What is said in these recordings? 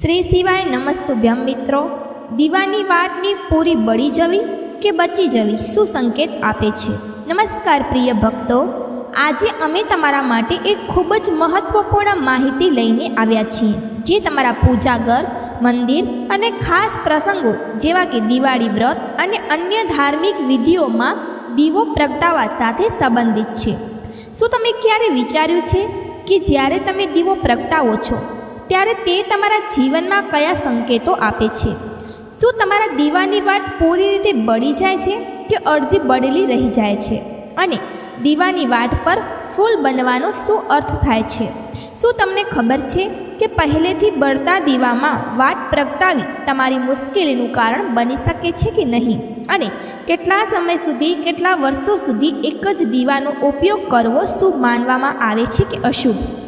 શ્રી શિવાય નમસ્તુભ્યમ મિત્રો. દીવાની વાટની પૂરી બળી જવી કે બચી જવી શું સંકેત આપે છે? નમસ્કાર પ્રિય ભક્તો. આજે અમે તમારા માટે એક ખૂબ જ મહત્વપૂર્ણ માહિતી લઈને આવ્યા છીએ, જે તમારા પૂજાઘર મંદિર અને ખાસ પ્રસંગો જેવા કે દિવાળી વ્રત અને અન્ય ધાર્મિક વિધિઓમાં દીવો પ્રગટાવવા સાથે સંબંધિત છે. શું તમે ક્યારે વિચાર્યું છે કે જ્યારે તમે દીવો પ્રગટાવો છો ત્યારે તે તમારા જીવનમાં કયા સંકેતો આપે છે? શું તમારા દીવાની વાટ પૂરી રીતે બળી જાય છે કે અડધી બળેલી રહી જાય છે? અને દીવાની વાટ પર ફૂલ બનવાનો શું અર્થ થાય છે? શું તમને ખબર છે કે પહેલેથી બળતા દીવામાં વાટ પ્રગટાવી તમારી મુશ્કેલીનું કારણ બની શકે છે કે નહીં? અને કેટલા સમય સુધી, કેટલા વર્ષો સુધી એક જ દીવાનો ઉપયોગ કરવો શું માનવામાં આવે છે કે અશુભ?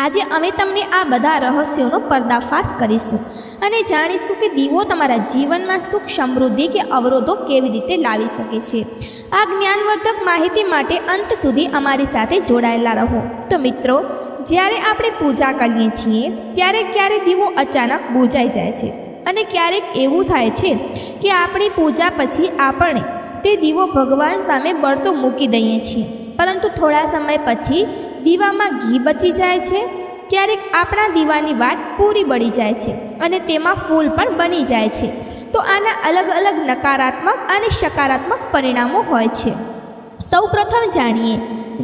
આજે અમે તમને આ બધા રહસ્યોનો પર્દાફાશ કરીશું અને જાણીશું કે દીવો તમારા જીવનમાં સુખ, સમૃદ્ધિ કે અવરોધો કેવી રીતે લાવી શકે છે. આ જ્ઞાનવર્ધક માહિતી માટે અંત સુધી અમારી સાથે જોડાયેલા રહો. તો મિત્રો, જ્યારે આપણે પૂજા કરીએ છીએ, ત્યારે ક્યારેક દીવો અચાનક બુજાઈ જાય છે અને ક્યારેક એવું થાય છે કે આપણી પૂજા પછી આપણે તે દીવો ભગવાન સામે બળતો મૂકી દઈએ છીએ. પરંતુ થોડા સમય પછી દીવામાં ઘી બચી જાય છે, ક્યારેક આપણા દીવાની વાટ પૂરી બળી જાય છે અને તેમાં ફૂલ પણ બની જાય છે. તો આના અલગ અલગ નકારાત્મક અને સકારાત્મક પરિણામો હોય છે. સૌ પ્રથમ જાણીએ,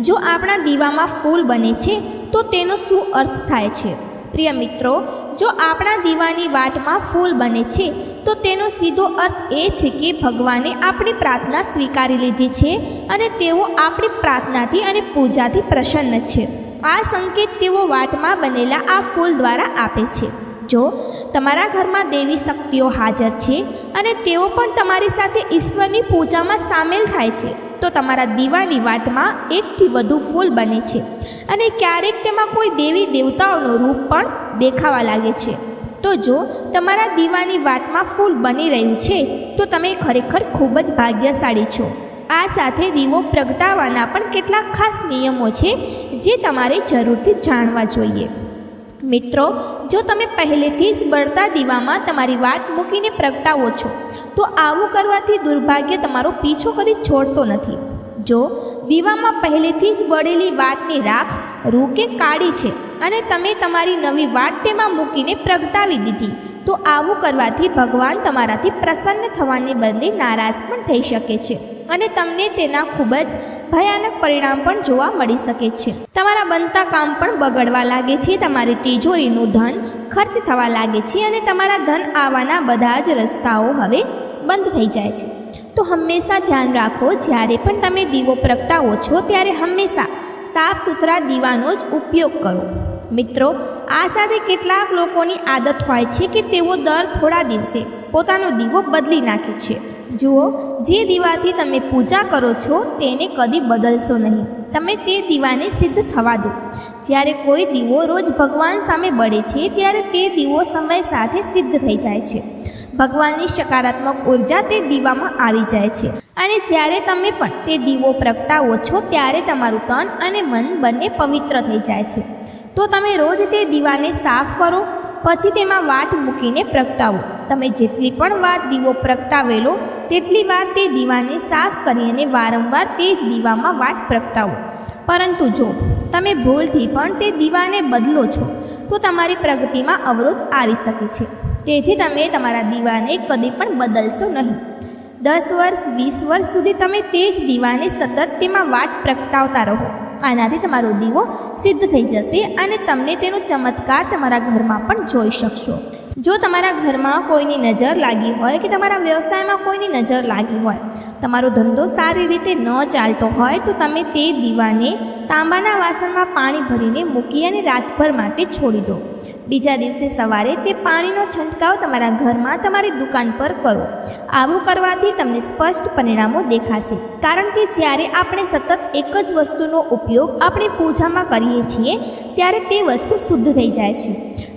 જો આપણા દીવામાં ફૂલ બને છે, તો તેનો શું અર્થ થાય છે? પ્રિય મિત્રો, જો આપણા દીવાની વાટમાં ફૂલ બને છે, તો તેનો સીધો અર્થ એ છે કે ભગવાને આપણી પ્રાર્થના સ્વીકારી લીધી છે અને તેઓ આપણી પ્રાર્થનાથી અને પૂજાથી પ્રસન્ન છે. આ સંકેત તેઓ વાટમાં બનેલા આ ફૂલ દ્વારા આપે છે. જો તમારા ઘરમાં દેવી શક્તિઓ હાજર છે અને તેઓ પણ તમારી સાથે ઈશ્વરની પૂજામાં સામેલ થાય છે તો તમારા દીવાની વાટમાં એકથી વધુ ફૂલ બને છે. અને ક્યારેક તેમાં કોઈ દેવી દેવતાઓનું રૂપ પણ દેખાવા લાગે છે. તો જો તમારા દીવાની વાટમાં ફૂલ બની રહ્યું છે, તો તમે ખરેખર ખૂબ જ ભાગ્યશાળી છો. આ સાથે દીવો પ્રગટાવવાના પણ કેટલાક ખાસ નિયમો છે, જે તમારે જરૂરથી જાણવા જોઈએ. મિત્રો, જો તમે પહેલેથી જ બળતા દીવામાં તમારી વાટ મૂકીને પ્રગટાવો છો, તો આવું કરવાથી દુર્ભાગ્ય તમારો પીછો કદી છોડતો નથી. જો દીવામાં પહેલેથી જ બળેલી વાટની રાખ રૂ કે કાળી છે અને તમે તમારી નવી વાટ તેમાં મૂકીને પ્રગટાવી દીધી, તો આવું કરવાથી ભગવાન તમારાથી પ્રસન્ન થવાને બદલે નારાજ પણ થઈ શકે છે અને તમને તેના ખૂબ જ ભયાનક પરિણામ પણ જોવા મળી શકે છે. તમારા બનતા કામ પણ બગડવા લાગે છે, તમારી તિજોરીનું ધન ખર્ચ થવા લાગે છે અને તમારા ધન આવવાના બધા જ રસ્તાઓ હવે બંધ થઈ જાય છે. તો હંમેશા ધ્યાન રાખો, જ્યારે પણ તમે દીવો પ્રગટાવો છો, ત્યારે હંમેશા સાફ સુથરા દીવાનો જ ઉપયોગ કરો. મિત્રો, આ સાથે કેટલાક લોકોની આદત હોય છે કે તેઓ દર થોડા દિવસે પોતાનો દીવો બદલી નાખે છે. જુઓ, જે દીવાથી તમે પૂજા કરો છો, તેને કદી બદલશો નહીં. તમે તે દીવાને સિદ્ધ થવા દો. જ્યારે કોઈ દીવો રોજ ભગવાન સામે બળે છે, ત્યારે તે દીવો સમય સાથે સિદ્ધ થઈ જાય છે. ભગવાનની સકારાત્મક ઊર્જા તે દીવામાં આવી જાય છે. અને જ્યારે તમે પણ તે દીવો પ્રગટાવો છો, ત્યારે તમારું તન અને મન બંને પવિત્ર થઈ જાય છે. તો તમે રોજ તે દીવાને સાફ કરો, પછી તેમાં વાટ મૂકીને પ્રગટાવો. તમે જેટલી પણ વાર દીવો પ્રગટાવેલો, તેટલી વાર તે દીવાને સાફ કરી અને વારંવાર તે જ દીવામાં વાટ પ્રગટાવો. પરંતુ જો તમે ભૂલથી પણ તે દીવાને બદલો છો, તો તમારી પ્રગતિમાં અવરોધ આવી શકે છે. તેથી તમે તમારા દીવાને કદી પણ બદલશો નહીં. દસ વર્ષ, વીસ વર્ષ સુધી તમે તે જ દીવાને સતત તેમાં વાટ પ્રગટાવતા રહો. આનાથી તમારો દીવો સિદ્ધ થઈ જશે અને તમને તેનો ચમત્કાર તમારા ઘરમાં પણ જોઈ શકશો. જો તમારા ઘરમાં કોઈની નજર લાગી હોય કે તમારા વ્યવસાયમાં કોઈની નજર લાગી હોય, તમારો ધંધો સારી રીતે ન ચાલતો હોય, તો તમે તે દીવાને તાંબાના વાસણમાં પાણી ભરીને મૂકી અને રાતભર માટે છોડી દો. બીજા દિવસે સવારે તે પાણીનો છંટકાવ તમારા ઘરમાં તમારી દુકાન પર કરો. આવું કરવાથી તમને સ્પષ્ટ પરિણામો દેખાશે. કારણ કે જ્યારે આપણે સતત એક જ વસ્તુનો ઉપયોગ આપણી પૂજામાં કરીએ છીએ, ત્યારે તે વસ્તુ શુદ્ધ થઈ જાય છે.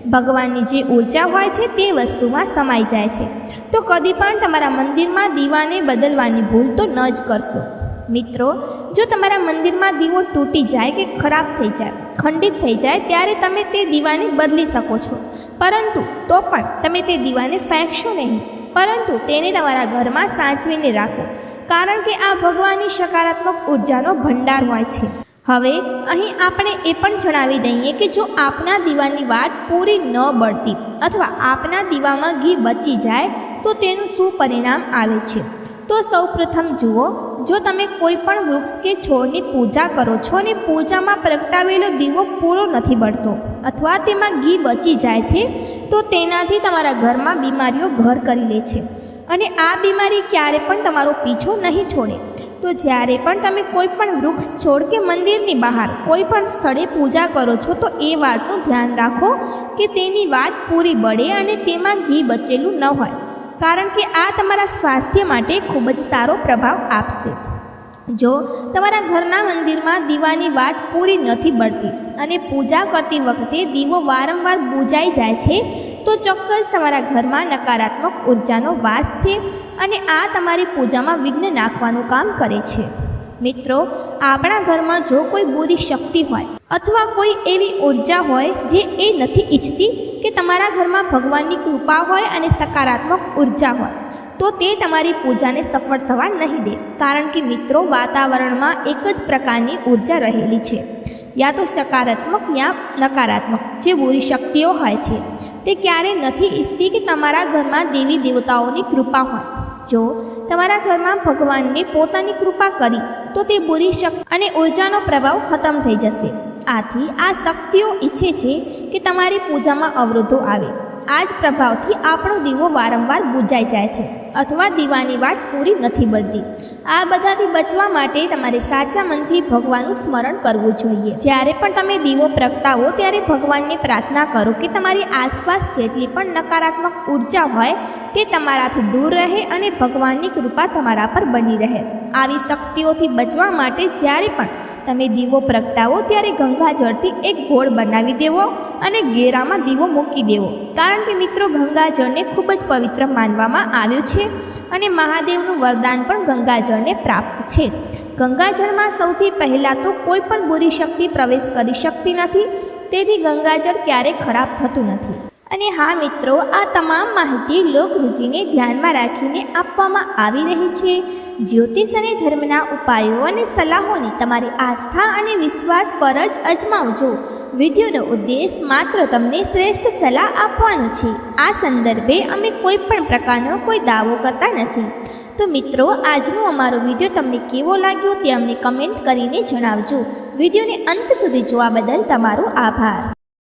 ભગવાનની જે ઊર્જા હોય છે તે વસ્તુમાં સમાઈ જાય છે. તો કદી પણ તમારા મંદિરમાં દીવાને બદલવાની ભૂલ તો ન જ કરશો. મિત્રો, જો તમારા મંદિરમાં દીવો તૂટી જાય કે ખરાબ થઈ જાય, ખંડિત થઈ જાય, ત્યારે તમે તે દીવાને બદલી શકો છો. પરંતુ તો પણ તમે તે દીવાને ફેંકશો નહીં. પરંતુ તેને તમારા ઘરમાં સાચવીને રાખો. કારણ કે આ ભગવાનની સકારાત્મક ઉર્જાનો ભંડાર હોય છે. હવે અહીં આપણે એ પણ જણાવી દઈએ કે જો આપના દીવાની વાટ પૂરી ન બળતી અથવા આપના દીવામાં ઘી બચી જાય, તો તેનું શું પરિણામ આવે છે? તો સૌપ્રથમ જુઓ, જો તમે કોઈ પણ વૃક્ષ કે છોડની પૂજા કરો છો અને પૂજામાં પ્રગટાવેલો દીવો પૂરો નથી બળતો અથવા તેમાં ઘી બચી જાય છે, તો તેનાથી તમારા ઘરમાં બીમારીઓ ઘર કરી લે છે. અને આ બીમારી ક્યારે પણ તમારો પીછો નહીં છોડે. તો જ્યારે પણ તમે કોઈ પણ વૃક્ષ છોડ કે મંદિરની બહાર કોઈ પણ સ્થળે પૂજા કરો છો, તો એ વાતનું ધ્યાન રાખો કે તેની વાત પૂરી બળે અને તેમાં ઘી બચેલું ન હોય. કારણ કે આ તમારા સ્વાસ્થ્ય માટે ખૂબ જ સારો પ્રભાવ આપશે. જો તમારા ઘરના મંદિરમાં દીવાની વાટ પૂરી નથી બળતી અને પૂજા કરતી વખતે દીવો વારંવાર બુજાઈ જાય છે, તો ચોક્કસ તમારા ઘરમાં નકારાત્મક ઉર્જાનો વાસ છે અને આ તમારી પૂજામાં વિઘ્ન નાખવાનું કામ કરે છે. મિત્રો, આપણા ઘરમાં જો કોઈ બુરી શક્તિ હોય અથવા કોઈ એવી ઊર્જા હોય જે એ નથી ઈચ્છતી કે તમારા ઘરમાં ભગવાનની કૃપા હોય અને સકારાત્મક ઊર્જા હોય, તો તે તમારી પૂજાને સફળ થવા નહીં દે. કારણ કે મિત્રો, વાતાવરણમાં એક જ પ્રકારની ઊર્જા રહેલી છે. યા તો સકારાત્મક યા નકારાત્મક, જે બુરી શક્તિઓ હોય છે. તે ક્યારે નથી ઈચ્છતી કે તમારા ઘરમાં દેવી દેવતાઓની કૃપા હોય. જો તમારા ઘરમાં ભગવાનને પોતાની કૃપા કરી, તો તે બુરી શક્તિ અને ઉર્જાનો પ્રભાવ ખતમ થઈ જશે. આથી આ શક્તિઓ ઈચ્છે છે કે તમારી પૂજામાં અવરોધો આવે. આ જ પ્રભાવથી આપણો દીવો વારંવાર બુજાઈ જાય છે અથવા દીવાની વાટ પૂરી નથી બળતી. આ બધાથી બચવા માટે તમારે સાચા મનથી ભગવાનનું સ્મરણ કરવું જોઈએ. જ્યારે પણ તમે દીવો પ્રગટાવો ત્યારે ભગવાનને પ્રાર્થના કરો કે તમારી આસપાસ જેટલી પણ નકારાત્મક ઊર્જા હોય તે તમારાથી દૂર રહે અને ભગવાનની કૃપા તમારા પર બની રહે. આવી શક્તિઓથી બચવા માટે જ્યારે પણ તમે દીવો પ્રગટાવો ત્યારે ગંગાજળથી એક ગોળ બનાવી દેવો અને ગેરામાં દીવો મૂકી દેવો. કારણ કે મિત્રો ગંગાજળને ખૂબ જ પવિત્ર માનવામાં આવ્યું છે અને મહાદેવનું વરદાન પણ ગંગાજળને પ્રાપ્ત છે. ગંગાજળમાં સૌથી પહેલાં તો કોઈ પણ બુરી શક્તિ પ્રવેશ કરી શકતી નથી, તેથી ગંગાજળ ક્યારેય ખરાબ થતું નથી. અને હા મિત્રો, આ તમામ માહિતી લોકરુચિને ધ્યાનમાં રાખીને આપવામાં આવી રહી છે. જ્યોતિષ અને ધર્મના ઉપાયો અને સલાહોની તમારી આસ્થા અને વિશ્વાસ પર જ અજમાવજો. વિડીયોનો ઉદ્દેશ માત્ર તમને શ્રેષ્ઠ સલાહ આપવાનો છે. આ સંદર્ભે અમે કોઈ પણ પ્રકારનો કોઈ દાવો કરતા નથી. તો મિત્રો, આજનો અમારો વીડિયો તમને કેવો લાગ્યો તે અમને કમેન્ટ કરીને જણાવજો. વિડીયોને અંત સુધી જોવા બદલ તમારો આભાર.